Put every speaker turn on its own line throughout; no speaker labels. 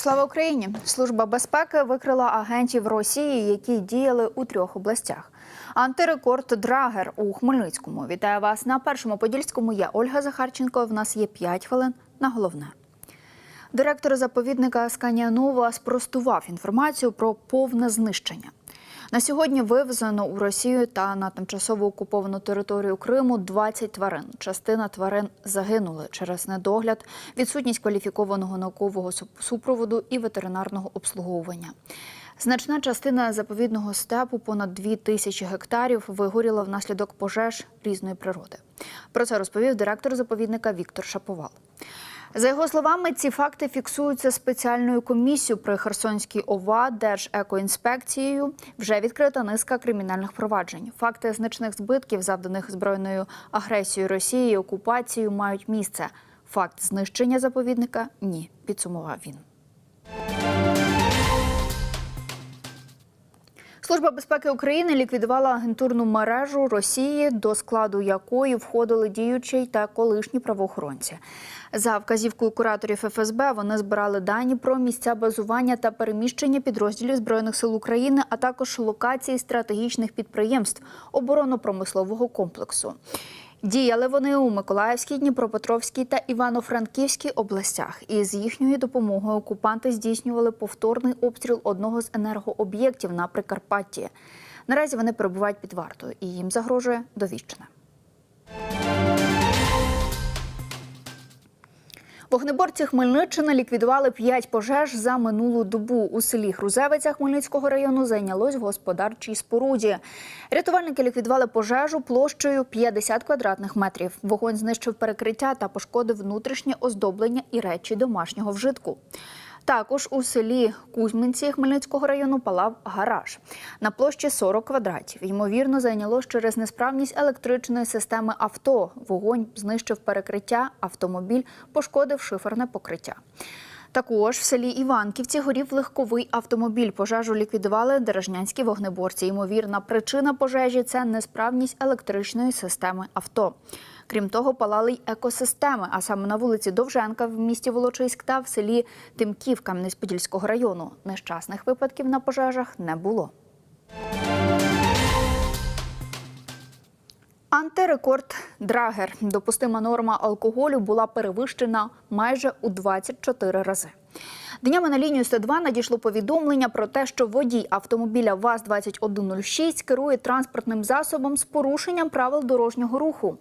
Слава Україні! Служба безпеки викрила агентів Росії, які діяли у трьох областях. Антирекорд Драгер у Хмельницькому. Вітаю вас на першому подільському. Я Ольга Захарченко. В нас є 5 хвилин на головне. Директор заповідника Сканіанова спростував інформацію про повне знищення. На сьогодні вивезено у Росію та на тимчасово окуповану територію Криму 20 тварин. Частина тварин загинули через недогляд, відсутність кваліфікованого наукового супроводу і ветеринарного обслуговування. Значна частина заповідного степу, понад 2 тисячі гектарів, вигоріла внаслідок пожеж різної природи. Про це розповів директор заповідника Віктор Шаповал. За його словами, ці факти фіксуються спеціальною комісією при Херсонській ОВА Держекоінспекцією. Вже відкрита низка кримінальних проваджень. Факти значних збитків, завданих збройною агресією Росії, і окупацією, мають місце. Факт знищення заповідника ні, підсумував він. Служба безпеки України ліквідувала агентурну мережу Росії, до складу якої входили діючі та колишні правоохоронці. За вказівкою кураторів ФСБ вони збирали дані про місця базування та переміщення підрозділів збройних сил України, а також локації стратегічних підприємств оборонно-промислового комплексу. Діяли вони у Миколаївській, Дніпропетровській та Івано-Франківській областях. І з їхньою допомогою окупанти здійснювали повторний обстріл одного з енергооб'єктів на Прикарпатті. Наразі вони перебувають під вартою і їм загрожує довічне. Вогнеборці Хмельниччини ліквідували п'ять пожеж за минулу добу. У селі Грузевиця Хмельницького району зайнялось в господарчій споруді. Рятувальники ліквідували пожежу площею 50 квадратних метрів. Вогонь знищив перекриття та пошкодив внутрішнє оздоблення і речі домашнього вжитку. Також у селі Кузьминці Хмельницького району палав гараж на площі 40 квадратів. Ймовірно, зайняло через несправність електричної системи авто. Вогонь знищив перекриття, автомобіль пошкодив шиферне покриття. Також в селі Іванківці горів легковий автомобіль. Пожежу ліквідували дережнянські вогнеборці. Ймовірна причина пожежі це несправність електричної системи авто. Крім того, палали й екосистеми, а саме на вулиці Довженка в місті Волочиськ та в селі Тимків Кам'янець-Подільського району. Нещасних випадків на пожежах не було. Антирекорд Драгер. Допустима норма алкоголю була перевищена майже у 24 рази. Днями на лінію 102 надійшло повідомлення про те, що водій автомобіля ВАЗ-2106 керує транспортним засобом з порушенням правил дорожнього руху.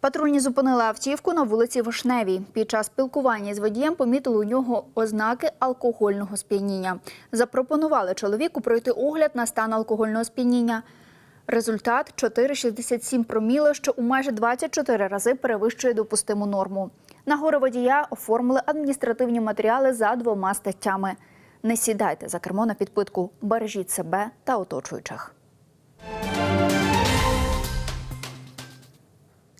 Патрульні зупинили автівку на вулиці Вишневій. Під час спілкування з водієм помітили у нього ознаки алкогольного сп'яніння. Запропонували чоловіку пройти огляд на стан алкогольного сп'яніння. Результат 4,67 проміли, що у майже 24 рази перевищує допустиму норму. На горе водія оформили адміністративні матеріали за двома статтями. Не сідайте за кермо на підпитку, бережіть себе та оточуючих.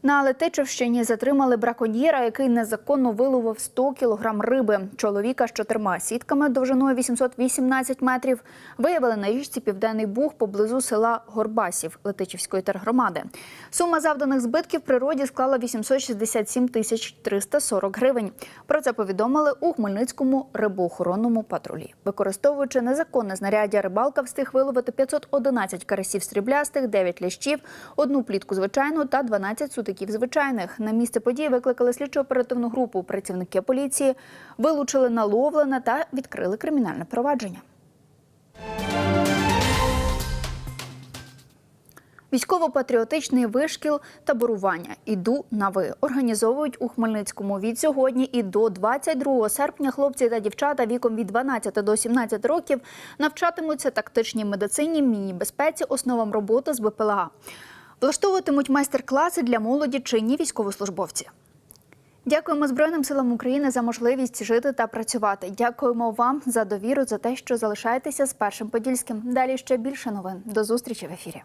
На Летичівщині затримали браконьєра, який незаконно виловив 100 кілограм риби. Чоловіка з чотирма сітками довжиною 818 метрів виявили на річці Південний Буг поблизу села Горбасів Летичівської тергромади. Сума завданих збитків природі склала 867 тисяч 340 гривень. Про це повідомили у Хмельницькому рибоохоронному патрулі. Використовуючи незаконне знаряддя, рибалка встиг виловити 511 карасів сріблястих, 9 лящів, одну плітку звичайну та 12 сутиків звичайних. На місце події викликали слідчо-оперативну групу. Працівники поліції вилучили наловлене та відкрили кримінальне провадження. Військово-патріотичний вишкіл таборування «Іду на ви» організовують у Хмельницькому від сьогодні і до 22 серпня хлопці та дівчата віком від 12 до 17 років навчатимуться тактичній медицині, міні-безпеці, основам роботи з БПЛА. Влаштовуватимуть майстер-класи для молоді чинні військовослужбовці. Дякуємо Збройним силам України за можливість жити та працювати. Дякуємо вам за довіру, за те, що залишаєтеся з першим подільським. Далі ще більше новин. До зустрічі в ефірі.